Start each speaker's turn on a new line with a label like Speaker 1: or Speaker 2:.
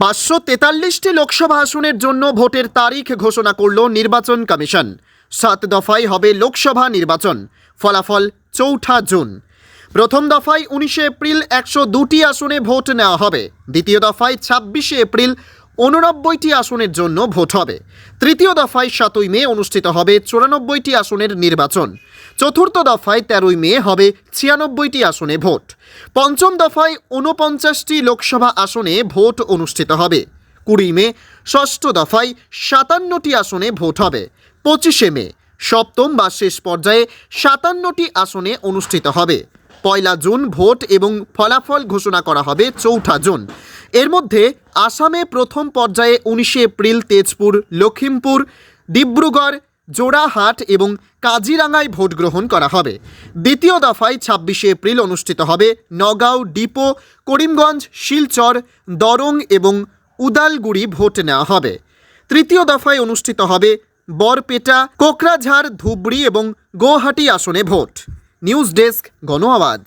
Speaker 1: পাঁচশো তেতাল্লিশটি লোকসভা আসনের জন্য ভোটের তারিখ ঘোষণা করল নির্বাচন কমিশন। সাত দফায় হবে লোকসভা নির্বাচন, ফলাফল চৌঠা জুন। প্রথম দফায় উনিশে এপ্রিল একশো দুটি আসনে ভোট নেওয়া হবে। দ্বিতীয় দফায় ছাব্বিশে এপ্রিল উননব্বইটি আসনের জন্য ভোট হবে। তৃতীয় দফায় সাতই মে অনুষ্ঠিত হবে চুরানব্বইটি আসনের নির্বাচন। চতুর্থ দফায় তেরোই মে হবে ছিয়ানব্বইটি আসনে ভোট। পঞ্চম দফায় ঊনপঞ্চাশটি লোকসভা আসনে ভোট অনুষ্ঠিত হবে। কুড়ি মে, ষষ্ঠ দফায় সাতান্নটি আসনে ভোট হবে। পঁচিশে মে, সপ্তম বা শেষ পর্যায়ে সাতান্নটি আসনে অনুষ্ঠিত হবে। পয়লা জুন ভোট এবং ফলাফল ঘোষণা করা হবে চৌঠা জুন। এর মধ্যে আসামে প্রথম পর্যায়ে উনিশে এপ্রিল তেজপুর লখিমপুর ডিব্রুগড়, জোড়াহাট এবং কাজিরাঙ্গায় ভোট গ্রহণ করা হবে। দ্বিতীয় দফায় ছাব্বিশে এপ্রিল অনুষ্ঠিত হবে নগাঁও, ডিপো, করিমগঞ্জ, শিলচর, দরং এবং উদালগুড়ি ভোট নেওয়া হবে। তৃতীয় দফায় অনুষ্ঠিত হবে বরপেটা, কোকরাঝাড়, ধুবড়ি এবং গৌহাটি আসনে ভোট। নিউজ ডেস্ক গণ আওয়াজ